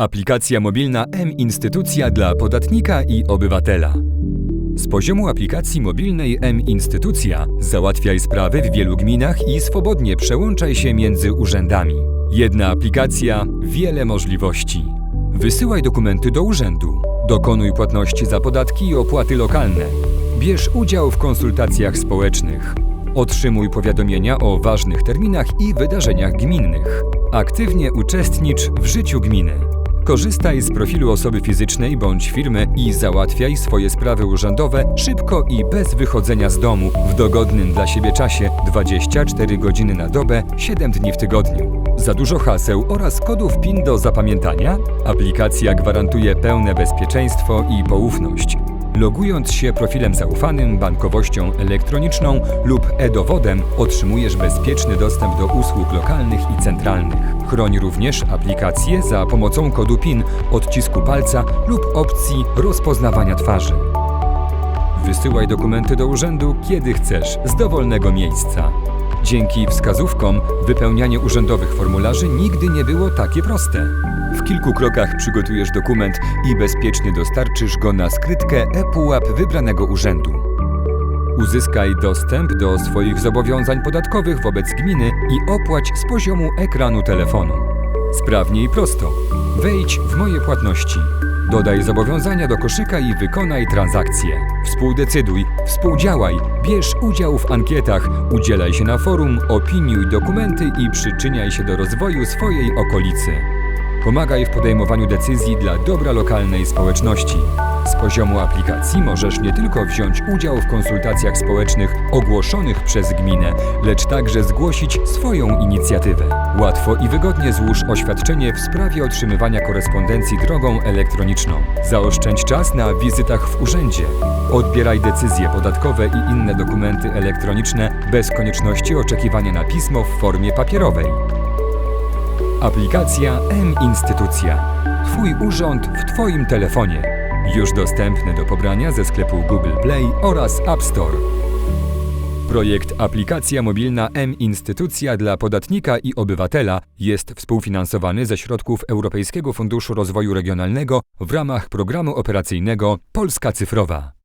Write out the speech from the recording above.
Aplikacja mobilna M-Instytucja dla podatnika i obywatela. Z poziomu aplikacji mobilnej M-Instytucja załatwiaj sprawy w wielu gminach i swobodnie przełączaj się między urzędami. Jedna aplikacja, wiele możliwości. Wysyłaj dokumenty do urzędu. Dokonuj płatności za podatki i opłaty lokalne. Bierz udział w konsultacjach społecznych. Otrzymuj powiadomienia o ważnych terminach i wydarzeniach gminnych. Aktywnie uczestnicz w życiu gminy. Korzystaj z profilu osoby fizycznej bądź firmy i załatwiaj swoje sprawy urzędowe szybko i bez wychodzenia z domu w dogodnym dla siebie czasie 24 godziny na dobę, 7 dni w tygodniu. Za dużo haseł oraz kodów PIN do zapamiętania? Aplikacja gwarantuje pełne bezpieczeństwo i poufność. Logując się profilem zaufanym, bankowością elektroniczną lub e-dowodem, otrzymujesz bezpieczny dostęp do usług lokalnych i centralnych. Chroń również aplikację za pomocą kodu PIN, odcisku palca lub opcji rozpoznawania twarzy. Wysyłaj dokumenty do urzędu kiedy chcesz, z dowolnego miejsca. Dzięki wskazówkom wypełnianie urzędowych formularzy nigdy nie było takie proste. W kilku krokach przygotujesz dokument i bezpiecznie dostarczysz go na skrytkę e-pułap wybranego urzędu. Uzyskaj dostęp do swoich zobowiązań podatkowych wobec gminy i opłać z poziomu ekranu telefonu. Sprawnie i prosto. Wejdź w moje płatności. Dodaj zobowiązania do koszyka i wykonaj transakcje. Współdecyduj, współdziałaj, bierz udział w ankietach, udzielaj się na forum, opiniuj dokumenty i przyczyniaj się do rozwoju swojej okolicy. Pomagaj w podejmowaniu decyzji dla dobra lokalnej społeczności. Poziomu aplikacji możesz nie tylko wziąć udział w konsultacjach społecznych ogłoszonych przez gminę, lecz także zgłosić swoją inicjatywę. Łatwo i wygodnie złóż oświadczenie w sprawie otrzymywania korespondencji drogą elektroniczną. Zaoszczędź czas na wizytach w urzędzie. Odbieraj decyzje podatkowe i inne dokumenty elektroniczne bez konieczności oczekiwania na pismo w formie papierowej. Aplikacja M-Instytucja. Twój urząd w Twoim telefonie. Już dostępny do pobrania ze sklepu Google Play oraz App Store. Projekt Aplikacja mobilna M-Instytucja dla podatnika i obywatela jest współfinansowany ze środków Europejskiego Funduszu Rozwoju Regionalnego w ramach programu operacyjnego Polska Cyfrowa.